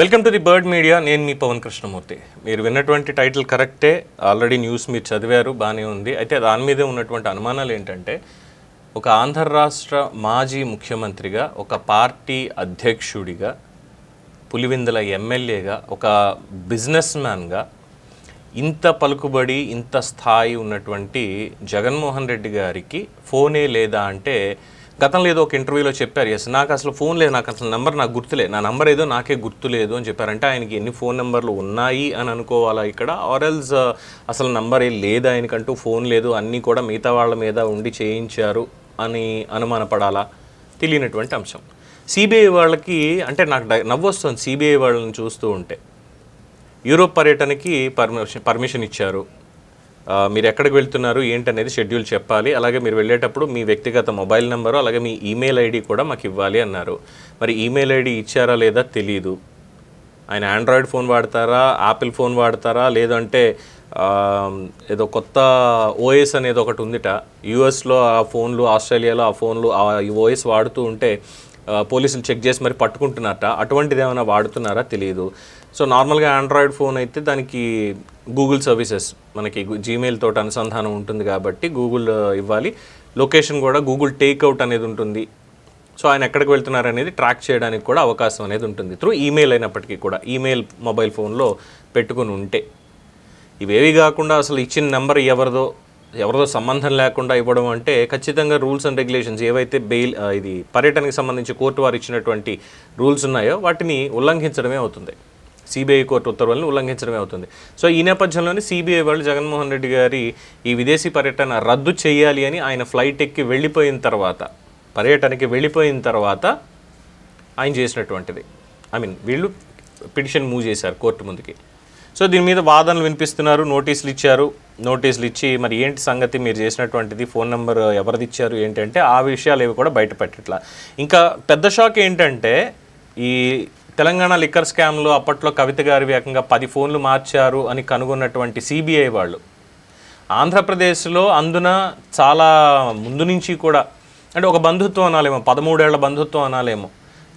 Welcome to the bird media నేను మీ పవన్ కృష్ణమూర్తి. మీరు విన్నటువంటి టైటిల్ కరెక్టే ఆల్రెడీ న్యూస్ మీరు చదివారు బాగానే ఉంది. అయితే దాని మీదే ఉన్నటువంటి అనుమానాలు ఏంటంటే ఒక ఆంధ్ర రాష్ట్ర మాజీ ముఖ్యమంత్రిగా ఒక పార్టీ అధ్యక్షుడిగా పులివెందుల ఎమ్మెల్యేగా ఒక బిజినెస్ మ్యాన్గా ఇంత పలుకుబడి ఇంత స్థాయి ఉన్నటువంటి జగన్మోహన్ రెడ్డి గారికి ఫోనే లేదా అంటే గతంలో ఏదో ఒక ఇంటర్వ్యూలో చెప్పారు ఎస్ నాకు అసలు ఫోన్ లేదు నాకు అసలు నెంబర్ నాకు గుర్తులే నా నెంబర్ ఏదో నాకే గుర్తులేదు అని చెప్పారంటే ఆయనకి ఎన్ని ఫోన్ నెంబర్లు ఉన్నాయి అని అనుకోవాలా ఇక్కడ? ఆర్ఎల్స్ uh, అసలు నెంబర్ ఏ లేదు ఆయనకంటూ ఫోన్ లేదు అన్నీ కూడా మిగతా వాళ్ళ మీద ఉండి చేయించారు అని అనుమానపడాలా? తెలియనటువంటి అంశం. సిబిఐ వాళ్ళకి అంటే నాకు డై- నవ్వు వస్తుంది సిబిఐ వాళ్ళని చూస్తూ ఉంటే. యూరోప్ పర్యటనకి పర్మిషన్ పర్మిషన్ ఇచ్చారు. మీరు ఎక్కడికి వెళ్తున్నారు ఏంటనేది షెడ్యూల్ చెప్పాలి. అలాగే మీరు వెళ్ళేటప్పుడు మీ వ్యక్తిగత మొబైల్ నెంబరు అలాగే మీ ఈమెయిల్ ఐడి కూడా మాకు ఇవ్వాలి అన్నారు. మరి ఈమెయిల్ ఐడి ఇచ్చారా లేదా తెలియదు ఆయన ఆండ్రాయిడ్ ఫోన్ వాడతారా యాపిల్ ఫోన్ వాడతారా లేదంటే ఏదో కొత్త ఓఎస్ అనేది ఒకటి ఉందిట. యూఎస్లో ఆ ఫోన్లు ఆస్ట్రేలియాలో ఆ ఫోన్లు ఆ ఓఎస్ వాడుతూ ఉంటే పోలీసులు చెక్ చేసి మరి పట్టుకుంటున్నారట అటువంటిది ఏమైనా వాడుతున్నారా? తెలియదు సో నార్మల్గా ఆండ్రాయిడ్ ఫోన్ అయితే దానికి గూగుల్ సర్వీసెస్ మనకి జీమెయిల్ తోటి అనుసంధానం ఉంటుంది కాబట్టి గూగుల్ ఇవ్వాలి. లొకేషన్ కూడా గూగుల్ టేక్అవుట్ అనేది ఉంటుంది. సో ఆయన ఎక్కడికి వెళ్తున్నారు అనేది ట్రాక్ చేయడానికి కూడా అవకాశం అనేది ఉంటుంది. త్రూ ఈమెయిల్ అయినప్పటికీ కూడా ఈమెయిల్ మొబైల్ ఫోన్లో పెట్టుకుని ఉంటే. ఇవేవి కాకుండా అసలు ఇచ్చిన నెంబర్ ఎవరిదో ఎవరిదో సంబంధం లేకుండా ఇవ్వడం అంటే ఖచ్చితంగా రూల్స్ అండ్ రెగ్యులేషన్స్ ఏవైతే బెయిల్ ఇది పర్యటనకి సంబంధించి కోర్టు వారు ఇచ్చినటువంటి రూల్స్ ఉన్నాయో వాటిని ఉల్లంఘించడమే అవుతుంది. సిబిఐ కోర్టు ఉత్తర్వులను ఉల్లంఘించడమే అవుతుంది. సో ఈ నేపథ్యంలోనే సిబిఐ వాళ్ళు జగన్మోహన్ రెడ్డి గారి ఈ విదేశీ పర్యటన రద్దు చేయాలి అని ఆయన ఫ్లైట్ ఎక్కి వెళ్ళిపోయిన తర్వాత పర్యటనకి వెళ్ళిపోయిన తర్వాత ఆయన చేసినటువంటిది. ఐ మీన్ వీళ్ళు పిటిషన్ మూవ్ చేశారు కోర్టు ముందుకి. సో దీని మీద వాదనలు వినిపిస్తున్నారు నోటీసులు ఇచ్చారు. నోటీసులు ఇచ్చి మరి ఏంటి సంగతి? మీరు చేసినటువంటిది ఫోన్ నెంబర్ ఎవరిది ఇచ్చారు ఏంటంటే ఆ విషయాలు ఏవి కూడా బయట పెట్టట్లా ఇంకా పెద్ద షాక్ ఏంటంటే ఈ తెలంగాణ లిక్కర్ స్కామ్లో అప్పట్లో కవిత గారి ఏకంగా పది ఫోన్లు మార్చారు అని కనుగొన్నటువంటి సిబిఐ వాళ్ళు. ఆంధ్రప్రదేశ్లో అందున చాలా ముందు నుంచి కూడా అంటే ఒక బంధుత్వం అనాలేమో పదమూడేళ్ళ బంధుత్వం అనాలేమో.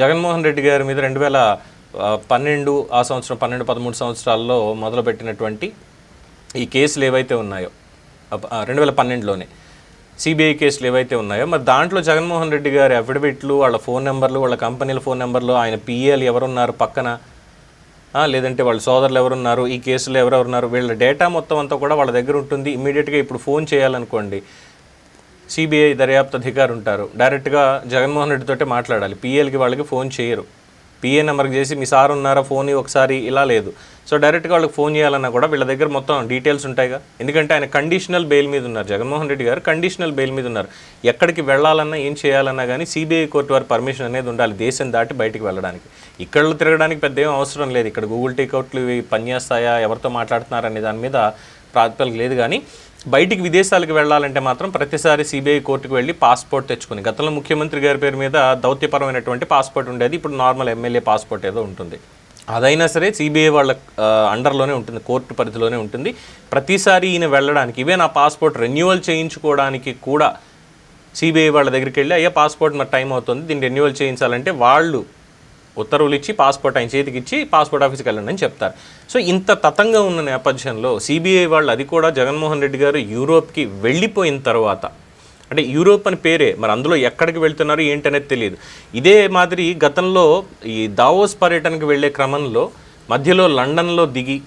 జగన్మోహన్ రెడ్డి గారి మీద రెండు వేల పన్నెండు ఆ సంవత్సరం పన్నెండు పదమూడు సంవత్సరాల్లో మొదలుపెట్టినటువంటి ఈ కేసులు ఏవైతే ఉన్నాయో రెండు వేల పన్నెండులోనే సిబిఐ కేసులు ఏవైతే ఉన్నాయో మరి దాంట్లో జగన్మోహన్ రెడ్డి గారి అఫిడవిట్లు వాళ్ళ ఫోన్ నెంబర్లు వాళ్ళ కంపెనీల ఫోన్ నెంబర్లు ఆయన పిఏలు ఎవరున్నారు పక్కన? లేదంటే వాళ్ళ సోదరులు ఎవరున్నారు? ఈ కేసులో ఎవరెవరున్నారు? వీళ్ళ డేటా మొత్తం అంతా కూడా వాళ్ళ దగ్గర ఉంటుంది. ఇమీడియట్గా ఇప్పుడు ఫోన్ చేయాలనుకోండి సిబిఐ దర్యాప్తు అధికారు ఉంటారు. డైరెక్ట్గా జగన్మోహన్ రెడ్డితోటే మాట్లాడాలి. పిఎల్కి వాళ్ళకి ఫోన్ చేయరు. పిఏ నెంబర్కి చేసి మీ సార్ ఉన్నారా ఫోన్ ఒకసారి ఇలా లేదు. సో డైరెక్ట్గా వాళ్ళకి ఫోన్ చేయాలన్నా కూడా వీళ్ళ దగ్గర మొత్తం డీటెయిల్స్ ఉంటాయిగా. ఎందుకంటే ఆయన కండిషనల్ బెయిల్ మీద ఉన్నారు. జగన్మోహన్ రెడ్డి గారు కండిషనల్ బెయిల్ మీద ఉన్నారు. ఎక్కడికి వెళ్ళాలన్నా ఏం చేయాలన్నా కానీ సిబిఐ కోర్టు వారి పర్మిషన్ అనేది ఉండాలి దేశం దాటి బయటికి వెళ్ళడానికి. ఇక్కడ తిరగడానికి పెద్ద ఏం అవసరం లేదు. ఇక్కడ గూగుల్ టేక్అవుట్లు ఇవి పనిచేస్తాయా ఎవరితో మాట్లాడుతున్నారు అనే దాని మీద ప్రాతిపదిక లేదు కానీ బయటికి విదేశాలకు వెళ్ళాలంటే మాత్రం ప్రతిసారి సిబిఐ కోర్టుకు వెళ్ళి పాస్పోర్ట్ తెచ్చుకుని గతంలో ముఖ్యమంత్రి గారి పేరు మీద దౌత్యపరమైనటువంటి పాస్పోర్ట్ ఉండేది ఇప్పుడు నార్మల్ ఎమ్మెల్యే పాస్పోర్ట్ ఏదో ఉంటుంది. అదైనా సరే సిబిఐ వాళ్ళ అండర్లోనే ఉంటుంది కోర్టు పరిధిలోనే ఉంటుంది. ప్రతిసారి ఈయన వెళ్ళడానికి ఇవే నా పాస్పోర్ట్ రెన్యువల్ చేయించుకోవడానికి కూడా సిబిఐ వాళ్ళ దగ్గరికి వెళ్ళి అయ్యా పాస్పోర్ట్ మరి టైం అవుతుంది దీన్ని రెన్యువల్ చేయించాలంటే వాళ్ళు ఉత్తర్వులు ఇచ్చి పాస్పోర్ట్ ఆయన చేతికి ఇచ్చి పాస్పోర్ట్ ఆఫీస్కి వెళ్ళండి అని చెప్తారు. సో ఇంత తతంగా ఉన్న నేపథ్యంలో సిబిఐ వాళ్ళు అది కూడా జగన్మోహన్ రెడ్డి గారు యూరోప్కి వెళ్ళిపోయిన తర్వాత అంటే యూరోప్ అని పేరే మరి అందులో ఎక్కడికి వెళ్తున్నారు ఏంటనేది తెలియదు. ఇదే మాదిరి గతంలో ఈ దావోస్ పర్యటనకు వెళ్ళే క్రమంలో మధ్యలో లండన్లో దిగి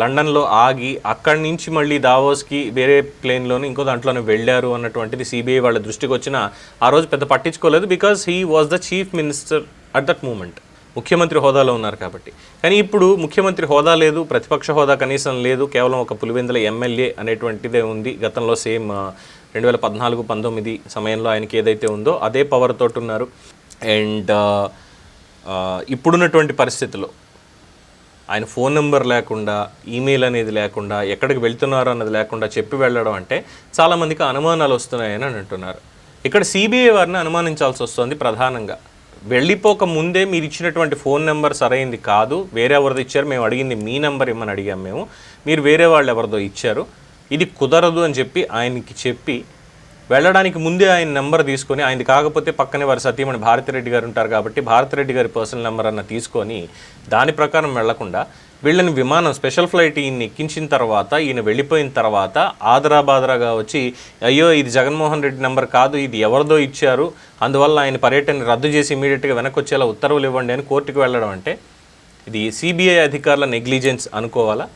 లండన్లో ఆగి అక్కడి నుంచి మళ్ళీ దావోస్కి వేరే ప్లేన్లోని ఇంకో దాంట్లోనే వెళ్ళారు అన్నటువంటిది సిబిఐ వాళ్ళ దృష్టికి వచ్చిన ఆ రోజు పెద్ద పట్టించుకోలేదు because he was the chief minister at that moment ముఖ్యమంత్రి హోదాలో ఉన్నారు కాబట్టి. కానీ ఇప్పుడు ముఖ్యమంత్రి హోదా లేదు ప్రతిపక్ష హోదా కనీసం లేదు కేవలం ఒక పులివెందుల ఎమ్మెల్యే అనేటువంటిదే ఉంది. గతంలో సేమ్ రెండు వేల పద్నాలుగు పంతొమ్మిది సమయంలో ఆయనకి ఏదైతే ఉందో అదే పవర్ తోటి ఉన్నారు. అండ్ ఇప్పుడున్నటువంటి పరిస్థితిలో ఆయన ఫోన్ నెంబర్ లేకుండా ఈమెయిల్ అనేది లేకుండా ఎక్కడికి వెళ్తున్నారు అన్నది లేకుండా చెప్పి వెళ్ళడం అంటే చాలామందికి అనుమానాలు వస్తున్నాయని అని అంటున్నారు. ఇక్కడ సిబిఐ వారిని అనుమానించాల్సి వస్తుంది ప్రధానంగా. వెళ్ళిపోక ముందే మీరు ఇచ్చినటువంటి ఫోన్ నెంబర్ సరైంది కాదు. వేరే ఎవరిదో ఇచ్చారు. మేము అడిగింది మీ నెంబర్ ఇమ్మని అడిగాం మేము. మీరు వేరే వాళ్ళు ఎవరిదో ఇచ్చారు. ఇది కుదరదు అని చెప్పి ఆయనకి చెప్పి వెళ్ళడానికి ముందే ఆయన నెంబర్ తీసుకొని ఆయనది కాకపోతే పక్కనే వారి సతీమణి భారతిరెడ్డి గారు ఉంటారు కాబట్టి భారతిరెడ్డి గారి పర్సనల్ నెంబర్ అన్న తీసుకొని దాని ప్రకారం వెళ్ళకుండా వీళ్ళని విమానం స్పెషల్ ఫ్లైట్ ఈయన ఎక్కించిన తర్వాత ఈయన వెళ్ళిపోయిన తర్వాత ఆదరా బాదరాగా వచ్చి అయ్యో ఇది జగన్మోహన్ రెడ్డి నెంబర్ కాదు ఇది ఎవరిదో ఇచ్చారు. అందువల్ల ఆయన పర్యటన రద్దు చేసి ఇమీడియట్గా వెనక్కి వచ్చేలా ఉత్తర్వులు ఇవ్వండి అని కోర్టుకు వెళ్ళడం అంటే ఇది సిబిఐ అధికారుల నెగ్లిజెన్స్ అనుకోవాలా?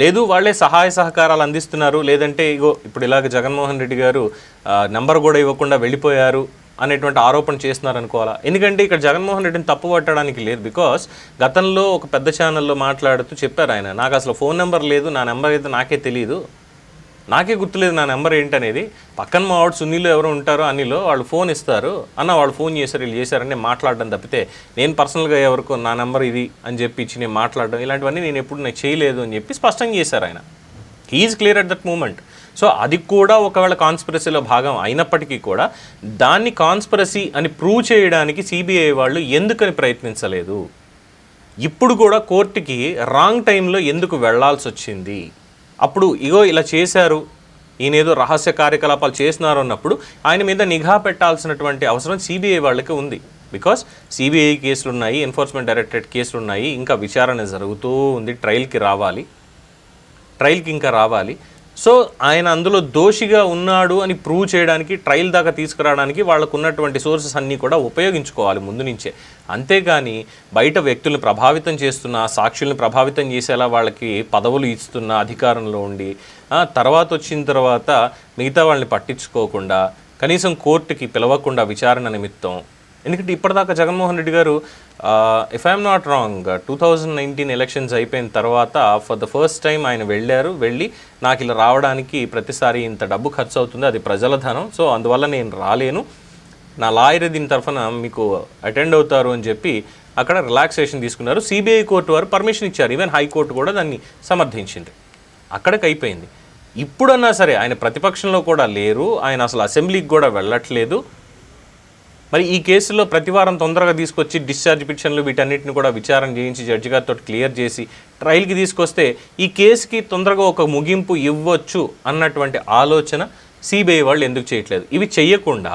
లేదు వాళ్ళే సహాయ సహకారాలు అందిస్తున్నారు. లేదంటే ఇగో ఇప్పుడు ఇలాగ జగన్మోహన్ రెడ్డి గారు నెంబర్ నంబర్ కూడా ఇవ్వకుండా వెళ్ళిపోయారు. అనేటువంటి ఆరోపణ చేస్తున్నారనుకోవాలా? ఎందుకంటే ఇక్కడ జగన్మోహన్ రెడ్డిని తప్పు పట్టడానికి లేదు. బికాస్ గతంలో ఒక పెద్ద ఛానల్లో మాట్లాడుతూ చెప్పారు ఆయన. నాకు అసలు ఫోన్ నెంబర్ లేదు నా నెంబర్ అయితే నాకే తెలియదు నాకే గుర్తులేదు నా నెంబర్ ఏంటనేది. పక్కన మా వాడు సునీలు ఎవరు ఉంటారో అనిలో వాళ్ళు ఫోన్ ఇస్తారు. అన్న వాళ్ళు ఫోన్ చేశారు వీళ్ళు చేశారని నేను మాట్లాడడం తప్పితే నేను పర్సనల్గా ఎవరికో నా నెంబర్ ఇది అని చెప్పి ఇచ్చి నేను మాట్లాడడం ఇలాంటివన్నీ నేను ఎప్పుడు నాకు చేయలేదు అని చెప్పి స్పష్టంగా చేశారు ఆయన. He's clear at that moment so అది కూడా ఒకవేళ కాన్స్పిరసీలో భాగం అయినప్పటికీ కూడా దాన్ని కాన్స్పిరసీ అని ప్రూవ్ చేయడానికి సిబిఐ వాళ్ళు ఎందుకని ప్రయత్నించలేదు? ఇప్పుడు కూడా కోర్టుకి రాంగ్ టైంలో ఎందుకు వెళ్ళాల్సి వచ్చింది? అప్పుడు ఇగో ఇలా చేశారు. ఈయనేదో రహస్య కార్యకలాపాలు చేస్తున్నారు అన్నప్పుడు ఆయన మీద నిఘా పెట్టాల్సినటువంటి అవసరం సిబిఐ వాళ్ళకి ఉంది. బికాస్ సిబిఐ కేసులు ఉన్నాయి ఎన్ఫోర్స్మెంట్ డైరెక్టరేట్ కేసులు ఉన్నాయి ఇంకా విచారణ జరుగుతూ ఉంది. ట్రయల్కి రావాలి. ట్రయల్కి ఇంకా రావాలి. సో ఆయన అందులో దోషిగా ఉన్నాడు అని ప్రూవ్ చేయడానికి ట్రయల్ దాకా తీసుకురావడానికి వాళ్ళకు ఉన్నటువంటి సోర్సెస్ అన్నీ కూడా ఉపయోగించుకోవాలి ముందు నుంచే. అంతేగాని బయట వ్యక్తుల్ని ప్రభావితం చేస్తున్న సాక్షుల్ని ప్రభావితం చేసేలా వాళ్ళకి పదవులు ఇస్తున్న అధికారంలో ఉండి తర్వాత వచ్చిన తర్వాత మిగతా వాళ్ళని పట్టించుకోకుండా కనీసం కోర్టుకి పిలవకుండా విచారణ నిమిత్తం ఎందుకంటే ఇప్పటిదాకా Jaganmohan Reddy garu if I'm not wrong two thousand nineteen elections అయిపోయిన తర్వాత ఫర్ ద ఫస్ట్ టైం ఆయన వెళ్ళారు వెళ్ళి నాకు ఇలా రావడానికి ప్రతిసారి ఇంత డబ్బు ఖర్చు అవుతుంది అది ప్రజల ధనం. సో అందువల్ల నేను రాలేను. నా లాయర్ దీని తరఫున మీకు అటెండ్ అవుతారు అని చెప్పి అక్కడ రిలాక్సేషన్ తీసుకున్నారు. సిబిఐ కోర్టు వారు పర్మిషన్ ఇచ్చారు. ఈవెన్ హైకోర్టు కూడా దాన్ని సమర్థించింది. అక్కడికి అయిపోయింది. ఇప్పుడన్నా సరే ఆయన ప్రతిపక్షంలో కూడా లేరు. ఆయన అసలు అసెంబ్లీకి కూడా వెళ్ళట్లేదు. మరి ఈ కేసులో ప్రతివారం తొందరగా తీసుకొచ్చి డిశ్చార్జ్ పిటిషన్లు వీటన్నిటిని కూడా విచారణ చేయించి జడ్జి గారితో క్లియర్ చేసి ట్రయల్కి తీసుకొస్తే ఈ కేసుకి తొందరగా ఒక ముగింపు ఇవ్వచ్చు అన్నటువంటి ఆలోచన సిబిఐ వాళ్ళు ఎందుకు చేయట్లేదు? ఇవి చేయకుండా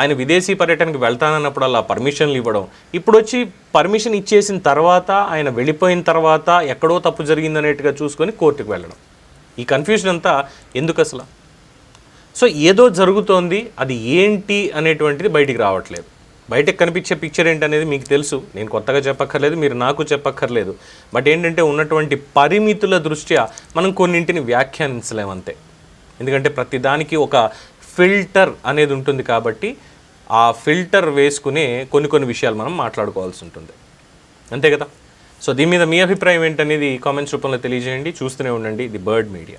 ఆయన విదేశీ పర్యటనకు వెళ్తానన్నప్పుడల్లా పర్మిషన్లు ఇవ్వడం. ఇప్పుడు వచ్చి పర్మిషన్ ఇచ్చేసిన తర్వాత ఆయన వెళ్ళిపోయిన తర్వాత ఎక్కడో తప్పు జరిగిందనేట్టుగా చూసుకొని కోర్టుకు వెళ్ళడం. ఈ కన్ఫ్యూజన్ అంతా ఎందుకు అసలు? సో ఏదో జరుగుతోంది అది ఏంటి అనేటువంటిది బయటికి రావట్లేదు. బయటకు కనిపించే పిక్చర్ ఏంటనేది మీకు తెలుసు. నేను కొత్తగా చెప్పక్కర్లేదు మీరు నాకు చెప్పక్కర్లేదు. బట్ ఏంటంటే ఉన్నటువంటి పరిమితుల దృష్ట్యా మనం కొన్నింటిని వ్యాఖ్యానించలేమంతే ఎందుకంటే ప్రతిదానికి ఒక ఫిల్టర్ అనేది ఉంటుంది కాబట్టి ఆ ఫిల్టర్ వేసుకునే కొన్ని కొన్ని విషయాలు మనం మాట్లాడుకోవాల్సి ఉంటుంది. అంతే కదా? సో దీని మీద మీ అభిప్రాయం ఏంటనేది కామెంట్స్ రూపంలో తెలియజేయండి. చూస్తూనే ఉండండి. The bird media.